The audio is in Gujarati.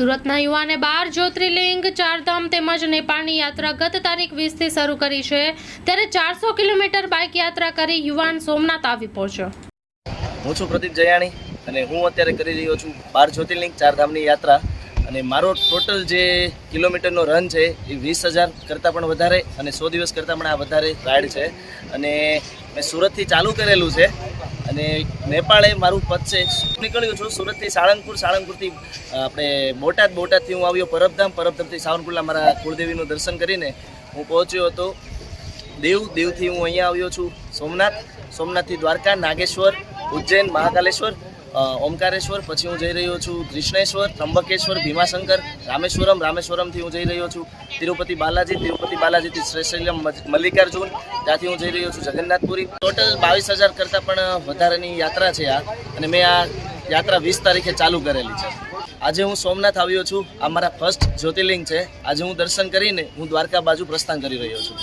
સુરતના યુવાને બાર જ્યોતિર્લિંગ, ચારધામ તેમજ નેપાળની યાત્રા ગત તારીખ વીસથી શરૂ કરી છે. ત્યારે ચારસો કિલોમીટર બાઇક યાત્રા કરી યુવાન સોમનાથ આવી પહોંચ્યો. હું છું પ્રદીપ જયાણી અને હું અત્યારે કરી રહ્યો છું બાર જ્યોતિર્લિંગ, ચારધામની યાત્રા. અને મારો ટોટલ જે કિલોમીટરનો રન છે એ વીસ હજાર કરતાં પણ વધારે અને સો દિવસ કરતાં પણ આ વધારે રાઇડ છે. અને મેં સુરતથી ચાલુ કરેલું છે. અને નેપાળે મારું પદ છે. નીકળ્યું છું સુરતથી સાળંગપુર. સાળંગપુરથી આપણે બોટાદ. બોટાદથી હું આવ્યો પરબધામ. પરબધામથી સાવરકુંડલા મારા કુળદેવીનું દર્શન કરીને હું પહોંચ્યો હતો. દેવ, દેવથી હું અહીંયા આવ્યો છું. સોમનાથ. સોમનાથથી દ્વારકા, નાગેશ્વર, ઉજ્જૈન, મહાકાલેશ્વર. ઓમકારેશ્વર, પછી હું જઈ રહ્યો છું કૃષ્ણેશ્વર ત્રંબકેશ્વર ભીમાશંકર, રામેશ્વરમ, રામેશ્વરમથી હું જઈ રહ્યો છું. તિરુપતિ બાલાજી, તિરુપતિ બાલાજીથી શ્રેષ્ઠલ્યમ મલ્લિકાર્જુન, ત્યાંથી હું જઈ રહ્યો છું જગન્નાથપુરી. ટોટલ બાવીસ હજાર કરતાં પણ વધારેની યાત્રા છે આ, અને મેં આ યાત્રા વીસ તારીખે ચાલુ કરેલી છે. આજે હું સોમનાથ આવ્યો છું. આ મારા ફર્સ્ટ જ્યોતિર્લિંગ છે. આજે હું દર્શન કરીને હું દ્વારકા બાજુ પ્રસ્થાન કરી રહ્યો છું.